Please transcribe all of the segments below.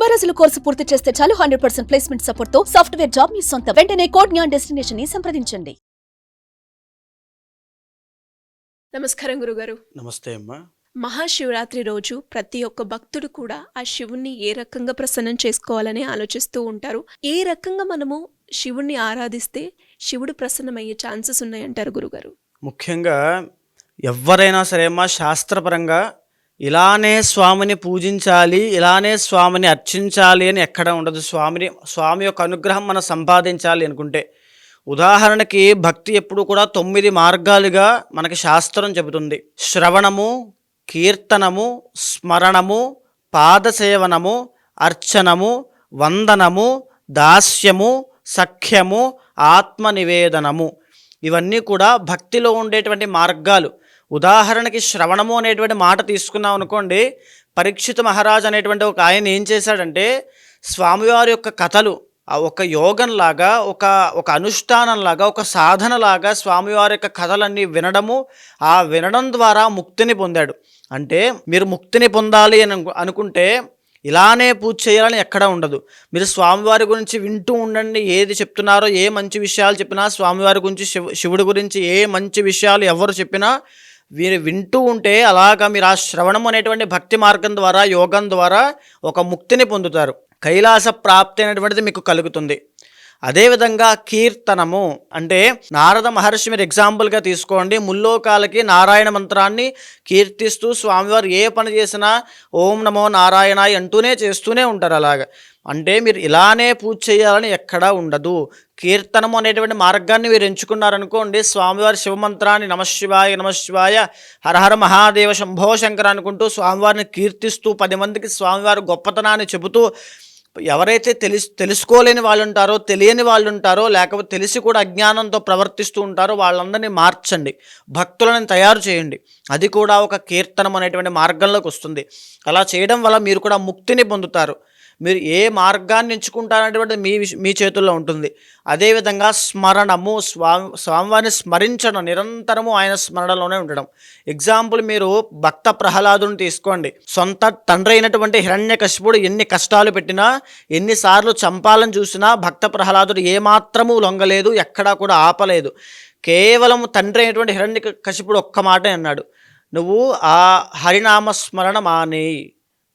తొంభై రోజుల కోర్సు పూర్తి చేస్తే చాలు హండ్రెడ్ పర్సెంట్ ప్లేస్మెంట్ సపోర్ట్తో సాఫ్ట్వేర్ జాబ్ మీ సొంతం. వెంటనే కోడ్ జ్ఞాన్ డెస్టినేషన్ని సంప్రదించండి. నమస్కారం గురుగారు. నమస్తే అమ్మా. మహాశివరాత్రి రోజు ప్రతి ఒక్క భక్తుడు కూడా ఆ శివుణ్ణి ఏ రకంగా ప్రసన్నం చేసుకోవాలని ఆలోచిస్తూ ఉంటారు. ఏ రకంగా మనము శివుణ్ణి ఆరాధిస్తే శివుడు ప్రసన్నమయ్యే ఛాన్సెస్ ఉన్నాయంటారు గురుగారు? ముఖ్యంగా ఎవరైనా సరే అమ్మా శాస్త్రపరంగా ఇలానే స్వామిని పూజించాలి ఇలానే స్వామిని అర్చించాలి అని ఎక్కడ ఉండదు. స్వామిని స్వామి యొక్క అనుగ్రహం మనం సంపాదించాలి అనుకుంటే. ఉదాహరణకి భక్తి ఎప్పుడు కూడా తొమ్మిది మార్గాలుగా మనకి శాస్త్రం చెబుతుంది. శ్రవణము కీర్తనము స్మరణము పాదసేవనము అర్చనము వందనము దాస్యము సఖ్యము ఆత్మనివేదనము. ఇవన్నీ కూడా భక్తిలో ఉండేటువంటి మార్గాలు. ఉదాహరణకి శ్రవణము అనేటువంటి మాట తీసుకున్నాం అనుకోండి పరీక్షిత మహారాజ్ అనేటువంటి ఒక ఆయన ఏం చేశాడంటే స్వామివారి యొక్క కథలు ఆ ఒక యోగంలాగా ఒక ఒక అనుష్ఠానంలాగా ఒక సాధనలాగా స్వామివారి యొక్క కథలన్నీ వినడము ఆ వినడం ద్వారా ముక్తిని పొందాడు. అంటే మీరు ముక్తిని పొందాలి అని అనుకుంటే ఇలానే పూజ చేయాలని ఎక్కడ ఉండదు. మీరు స్వామివారి గురించి వింటూ ఉండండి ఏది చెప్తున్నారో ఏ మంచి విషయాలు చెప్పినా స్వామివారి గురించి శివ శివుడి గురించి ఏ మంచి విషయాలు ఎవరు చెప్పినా వీరు వింటూ ఉంటే అలాగా మీరు ఆ శ్రవణం అనేటువంటి భక్తి మార్గం ద్వారా యోగం ద్వారా ఒక ముక్తిని పొందుతారు. కైలాస ప్రాప్తి అనేటువంటిది మీకు కలుగుతుంది. అదేవిధంగా కీర్తనము అంటే నారద మహర్షి మీరు ఎగ్జాంపుల్గా తీసుకోండి. ముల్లోకాలకి నారాయణ మంత్రాన్ని కీర్తిస్తూ స్వామివారు ఏ పని చేసినా ఓం నమో నారాయణాయ అంటూనే చేస్తూనే ఉంటారు అలాగా. అంటే మీరు ఇలానే పూజ చేయాలని ఎక్కడా ఉండదు. కీర్తనము అనేటువంటి మార్గాన్ని మీరు ఎంచుకున్నారనుకోండి స్వామివారి శివమంత్రాన్ని నమశివాయ నమశివాయ హరహర మహాదేవ శంభో శంకర అనుకుంటూ స్వామివారిని కీర్తిస్తూ పది మందికి స్వామివారి గొప్పతనాన్ని చెబుతూ ఎవరైతే తెలుసు తెలుసుకోలేని వాళ్ళు ఉంటారో తెలియని వాళ్ళు ఉంటారో లేకపోతే తెలిసి కూడా అజ్ఞానంతో ప్రవర్తిస్తూ ఉంటారో వాళ్ళందరినీ మార్చండి. భక్తులను తయారు చేయండి. అది కూడా ఒక కీర్తనం అనేటువంటి మార్గంలోకి వస్తుంది. అలా చేయడం వల్ల మీరు కూడా ముక్తిని పొందుతారు. మీరు ఏ మార్గాన్ని ఎంచుకుంటారనేటువంటిది మీ మీ చేతుల్లో ఉంటుంది. అదేవిధంగా స్మరణము స్వామి స్వామివారిని స్మరించడం నిరంతరము ఆయన స్మరణలోనే ఉండడం. ఎగ్జాంపుల్ మీరు భక్త ప్రహ్లాదుని తీసుకోండి. సొంత తండ్రి అయినటువంటి హిరణ్యకశిపుడు ఎన్ని కష్టాలు పెట్టినా ఎన్నిసార్లు చంపాలని చూసినా భక్త ప్రహ్లాదుడు ఏమాత్రము లొంగలేదు ఎక్కడా కూడా ఆపలేదు. కేవలం తండ్రి అయినటువంటి హిరణ్య కశిపుడు ఒక్క మాటే అన్నాడు. నువ్వు ఆ హరినామ స్మరణ మానేయి.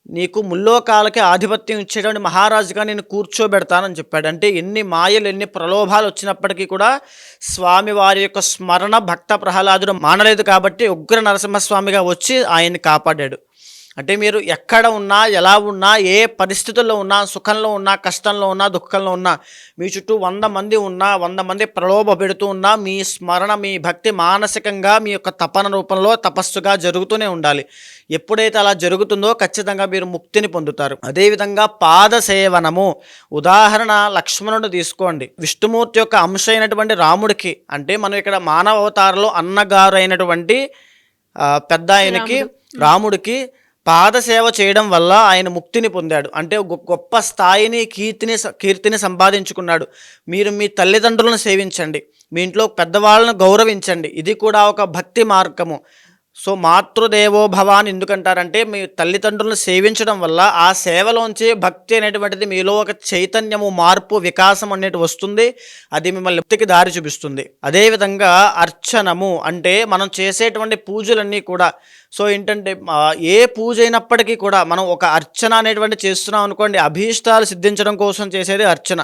నీకు ముల్లోకాలకి ఆధిపత్యం ఇచ్చేటువంటి మహారాజుగా నేను కూర్చోబెడతానని చెప్పాడు. అంటే ఎన్ని మాయలు ఎన్ని ప్రలోభాలు వచ్చినప్పటికీ కూడా స్వామి వారి యొక్క స్మరణ భక్త ప్రహ్లాదుడు మానలేదు కాబట్టి ఉగ్ర నరసింహస్వామిగా వచ్చి ఆయన్ని కాపాడాడు. అంటే మీరు ఎక్కడ ఉన్నా ఎలా ఉన్నా ఏ పరిస్థితుల్లో ఉన్నా సుఖంలో ఉన్నా కష్టంలో ఉన్నా దుఃఖంలో ఉన్నా మీ చుట్టూ వంద మంది ఉన్నా వంద మంది ప్రలోభ పెడుతూ ఉన్నా మీ స్మరణ మీ భక్తి మానసికంగా మీ యొక్క తపన రూపంలో తపస్సుగా జరుగుతూనే ఉండాలి. ఎప్పుడైతే అలా జరుగుతుందో ఖచ్చితంగా మీరు ముక్తిని పొందుతారు. అదేవిధంగా పాద సేవనము ఉదాహరణ లక్ష్మణుడు తీసుకోండి. విష్ణుమూర్తి యొక్క అంశ అయినటువంటి రాముడికి అంటే మనం ఇక్కడ మానవ అవతారంలో అన్నగారు అయినటువంటి పెద్ద ఆయనకి రాముడికి పాదసేవ చేయడం వల్ల ఆయన ముక్తిని పొందాడు. అంటే గొ- గొప్ప స్థాయిని కీర్తిని కీర్తిని సంపాదించుకున్నాడు. మీరు మీ తల్లిదండ్రులను సేవించండి. మీ ఇంట్లో పెద్దవాళ్ళను గౌరవించండి. ఇది కూడా ఒక భక్తి మార్గము. సో మాతృదేవో భవాన్ ఎందుకంటారంటే మీ తల్లిదండ్రులను సేవించడం వల్ల ఆ సేవలోంచి భక్తి అనేటువంటిది మీలో ఒక చైతన్యము మార్పు వికాసం అనేది వస్తుంది. అది మిమ్మల్ని లిప్తికి దారి చూపిస్తుంది. అదేవిధంగా అర్చనము అంటే మనం చేసేటువంటి పూజలన్నీ కూడా. సో ఏంటంటే ఏ పూజ అయినప్పటికీ కూడా మనం ఒక అర్చన అనేటువంటి చేస్తున్నాం అనుకోండి అభీష్టాలు సిద్ధించడం కోసం చేసేది అర్చన.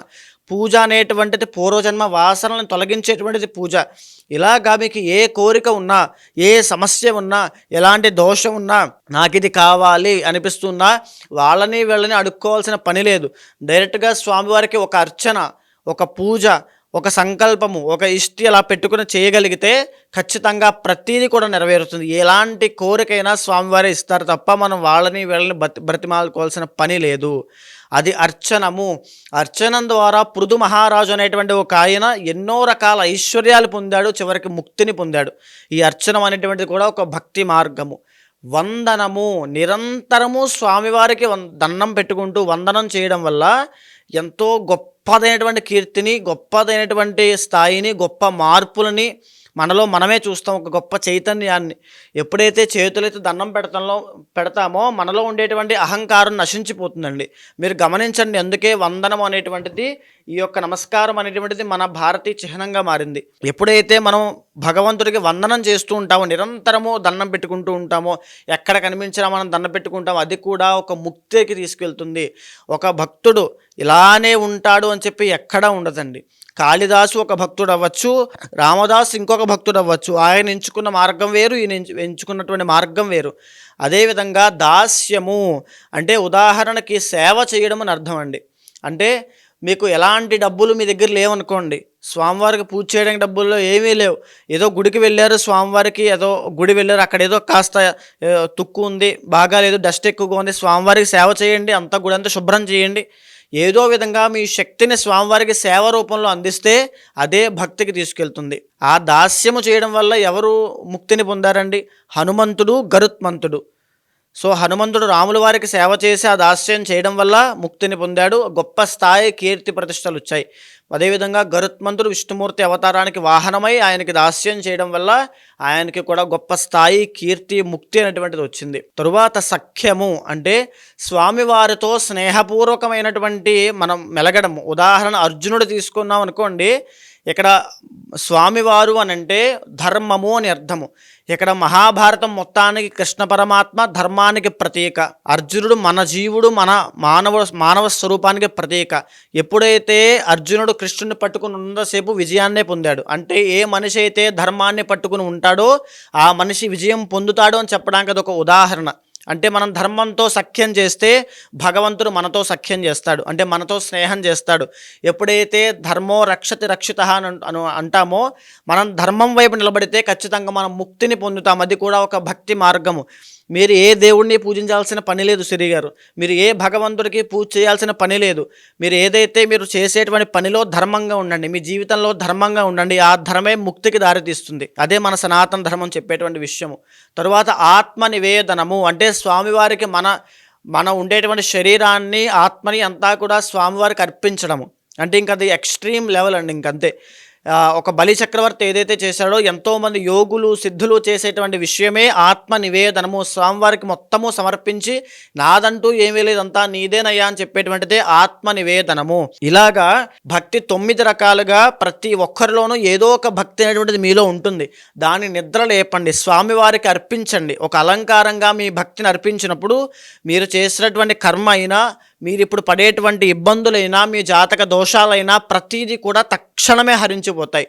పూజ అనేటువంటిది పూర్వజన్మ వాసనలను తొలగించేటువంటిది పూజ. ఇలాగా మీకు ఏ కోరిక ఉన్నా ఏ సమస్య ఉన్నా ఎలాంటి దోషం ఉన్నా నాకు ఇది కావాలి అనిపిస్తున్నా వాళ్ళని వీళ్ళని అడుక్కోవాల్సిన పని లేదు. డైరెక్ట్గా స్వామివారికి ఒక అర్చన ఒక పూజ ఒక సంకల్పము ఒక ఇష్టి అలా పెట్టుకుని చేయగలిగితే ఖచ్చితంగా ప్రతీది కూడా నెరవేరుతుంది. ఎలాంటి కోరికైనా స్వామివారే ఇస్తారు తప్ప మనం వాళ్ళని వీళ్ళని బ్రతి బ్రతిమాలుకోవాల్సిన పని లేదు. అది అర్చనము. అర్చనం ద్వారా పృథు మహారాజు అనేటువంటి ఒక ఆయన ఎన్నో రకాల ఐశ్వర్యాలు పొందాడు చివరికి ముక్తిని పొందాడు. ఈ అర్చనం అనేటువంటిది కూడా ఒక భక్తి మార్గము. వందనము నిరంతరము స్వామివారికి వం దండం పెట్టుకుంటూ వందనం చేయడం వల్ల ఎంతో గొప్పదైనటువంటి కీర్తిని గొప్పదైనటువంటి స్థాయిని గొప్ప మార్పులని మనలో మనమే చూస్తాం ఒక గొప్ప చైతన్యాన్ని. ఎప్పుడైతే చేతులైతే దండం పెడతంలో పెడతామో మనలో ఉండేటువంటి అహంకారం నశించిపోతుందండి. మీరు గమనించండి అందుకే వందనం అనేటువంటిది ఈ యొక్క నమస్కారం అనేటువంటిది మన భారతీయ చిహ్నంగా మారింది. ఎప్పుడైతే మనం భగవంతుడికి వందనం చేస్తూ ఉంటామో నిరంతరము దండం పెట్టుకుంటూ ఉంటామో ఎక్కడ కనిపించినా మనం దండం పెట్టుకుంటామో అది కూడా ఒక ముక్తికి తీసుకెళ్తుంది. ఒక భక్తుడు ఇలానే ఉంటాడు అని చెప్పి ఎక్కడా ఉండదండి. కాళిదాసు ఒక భక్తుడు అవ్వచ్చు రామదాస్ ఇంకొక భక్తుడు అవ్వచ్చు ఆయన ఎంచుకున్న మార్గం వేరు ఈయన ఎంచు- ఎంచుకున్నటువంటి మార్గం వేరు. అదేవిధంగా దాస్యము అంటే ఉదాహరణకి సేవ చేయడం అని అర్థం అండి. అంటే మీకు ఎలాంటి డబ్బులు మీ దగ్గర లేవనుకోండి స్వామివారికి పూజ చేయడానికి డబ్బుల్లో ఏమీ లేవు. ఏదో గుడికి వెళ్ళారు స్వామివారికి ఏదో గుడి వెళ్ళారు అక్కడ ఏదో కాస్త తుక్కు ఉంది బాగా లేదు డస్ట్ ఎక్కువగా ఉంది స్వామివారికి సేవ చేయండి అంతా గుడి అంతా శుభ్రం చేయండి. ఏదో విధంగా మీ శక్తిని స్వామివారికి సేవ రూపంలో అందిస్తే అదే భక్తికి తీసుకెళ్తుంది. ఆ దాస్యము చేయడం వల్ల ఎవరు ముక్తిని పొందారండి? హనుమంతుడు గరుత్మంతుడు. సో హనుమంతుడు రాముల వారికి సేవ చేసి ఆ దాస్యం చేయడం వల్ల ముక్తిని పొందాడు. గొప్ప స్థాయి కీర్తి ప్రతిష్టలు వచ్చాయి. అదేవిధంగా గరుత్మంతుడు విష్ణుమూర్తి అవతారానికి వాహనమై ఆయనకి దాస్యం చేయడం వల్ల ఆయనకి కూడా గొప్ప స్థాయి కీర్తి ముక్తి అనేటువంటిది వచ్చింది. తరువాత సఖ్యము అంటే స్వామివారితో స్నేహపూర్వకమైనటువంటి మనం మెలగడం ఉదాహరణ అర్జునుడు తీసుకున్నాం అనుకోండి ఇక్కడ స్వామివారు అని అంటే ధర్మము అని అర్థము. ఇక్కడ మహాభారతం మొత్తానికి కృష్ణ పరమాత్మ ధర్మానికి ప్రతీక. అర్జునుడు మన జీవుడు మన మానవ మానవ స్వరూపానికి ప్రతీక. ఎప్పుడైతే అర్జునుడు కృష్ణుని పట్టుకుని ఉన్నసేపు విజయాన్నే పొందాడు. అంటే ఏ మనిషి అయితే ధర్మాన్ని పట్టుకుని ఉంటాడో ఆ మనిషి విజయం పొందుతాడు అని చెప్పడానికి అదొక ఉదాహరణ. అంటే మనం ధర్మంతో సఖ్యం చేస్తే భగవంతుడు మనతో సఖ్యం చేస్తాడు. అంటే మనతో స్నేహం చేస్తాడు. ఎప్పుడైతే ధర్మో రక్షతి రక్షిత అని అంటామో మనం ధర్మం వైపు నిలబడితే ఖచ్చితంగా మనం ముక్తిని పొందుతాం. అది కూడా ఒక భక్తి మార్గము. మీరు ఏ దేవుణ్ణి పూజించాల్సిన పని లేదు సిరి గారు. మీరు ఏ భగవంతుడికి పూజ చేయాల్సిన పని లేదు. మీరు ఏదైతే మీరు చేసేటువంటి పనిలో ధర్మంగా ఉండండి మీ జీవితంలో ధర్మంగా ఉండండి ఆ ధర్మే ముక్తికి దారితీస్తుంది. అదే మన సనాతన ధర్మం చెప్పేటువంటి విషయము. తరువాత ఆత్మ నివేదనము అంటే స్వామివారికి మన మన ఉండేటువంటి శరీరాన్ని ఆత్మని అంతా కూడా స్వామివారికి అర్పించడము. అంటే ఇంక అది ఎక్స్ట్రీమ్ లెవెల్ అండి ఇంకంతే. ఒక బలి చక్రవర్తి ఏదైతే చేశాడో ఎంతోమంది యోగులు సిద్ధులు చేసేటువంటి విషయమే ఆత్మ నివేదనము. స్వామివారికి మొత్తము సమర్పించి నాదంటూ ఏమీ లేదంతా నీదేనయ్యా అని చెప్పేటువంటిదే ఆత్మ నివేదనము. ఇలాగా భక్తి తొమ్మిది రకాలుగా ప్రతి ఒక్కరిలోనూ ఏదో ఒక భక్తి అనేటువంటిది మీలో ఉంటుంది. దాని నిద్ర లేపండి స్వామివారికి అర్పించండి. ఒక అలంకారంగా మీ భక్తిని అర్పించినప్పుడు మీరు చేసినటువంటి కర్మ అయినా మీరు ఇప్పుడు పడేటువంటి ఇబ్బందులైనా మీ జాతక దోషాలైనా ప్రతీది కూడా తక్షణమే హరించిపోతాయి.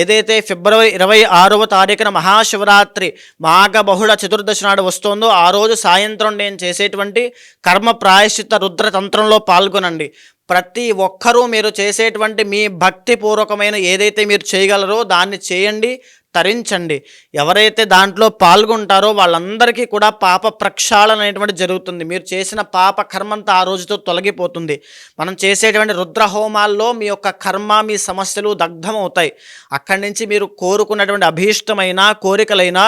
ఏదైతే ఫిబ్రవరి ఇరవై ఆరవ తారీఖున మహాశివరాత్రి మాఘ బహుళ చతుర్దశి నాడు వస్తుందో ఆ రోజు సాయంత్రం నేను చేసేటువంటి కర్మ ప్రాయశ్చిత రుద్ర తంత్రంలో పాల్గొనండి. ప్రతి ఒక్కరూ మీరు చేసేటువంటి మీ భక్తిపూర్వకమైన ఏదైతే మీరు చేయగలరో దాన్ని చేయండి. తరించండి. ఎవరైతే దాంట్లో పాల్గొంటారో వాళ్ళందరికీ కూడా పాప ప్రక్షాళన అనేటువంటి జరుగుతుంది. మీరు చేసిన పాప కర్మంతా ఆ రోజుతో తొలగిపోతుంది. మనం చేసేటువంటి రుద్రహోమాల్లో మీ యొక్క కర్మ మీ సమస్యలు దగ్ధమవుతాయి. అక్కడి నుంచి మీరు కోరుకున్నటువంటి అభీష్టమైన కోరికలైనా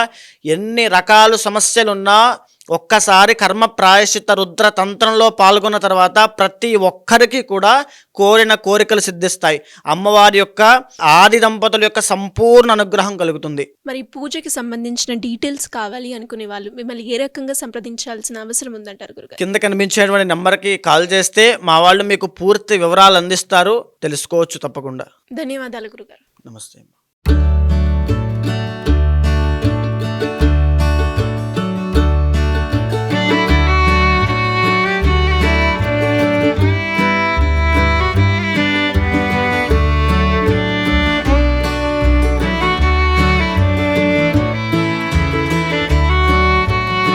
ఎన్ని రకాల సమస్యలున్నా ఒక్కసారి కర్మ ప్రాయశ్చిత రుద్ర తంత్రంలో పాల్గొన్న తర్వాత ప్రతి ఒక్కరికి కూడా కోరిన కోరికలు సిద్ధిస్తాయి. అమ్మవారి యొక్క ఆది దంపతుల యొక్క సంపూర్ణ అనుగ్రహం కలుగుతుంది. మరి పూజకి సంబంధించిన డీటెయిల్స్ కావాలి అనుకునే వాళ్ళు మిమ్మల్ని ఏ రకంగా సంప్రదించాల్సిన అవసరం ఉందంటారు గురుగారు? కింద కనిపించేటువంటి నెంబర్కి కాల్ చేస్తే మా వాళ్ళు మీకు పూర్తి వివరాలు అందిస్తారు. తెలుసుకోవచ్చు తప్పకుండా. ధన్యవాదాలు గురుగారు. నమస్తే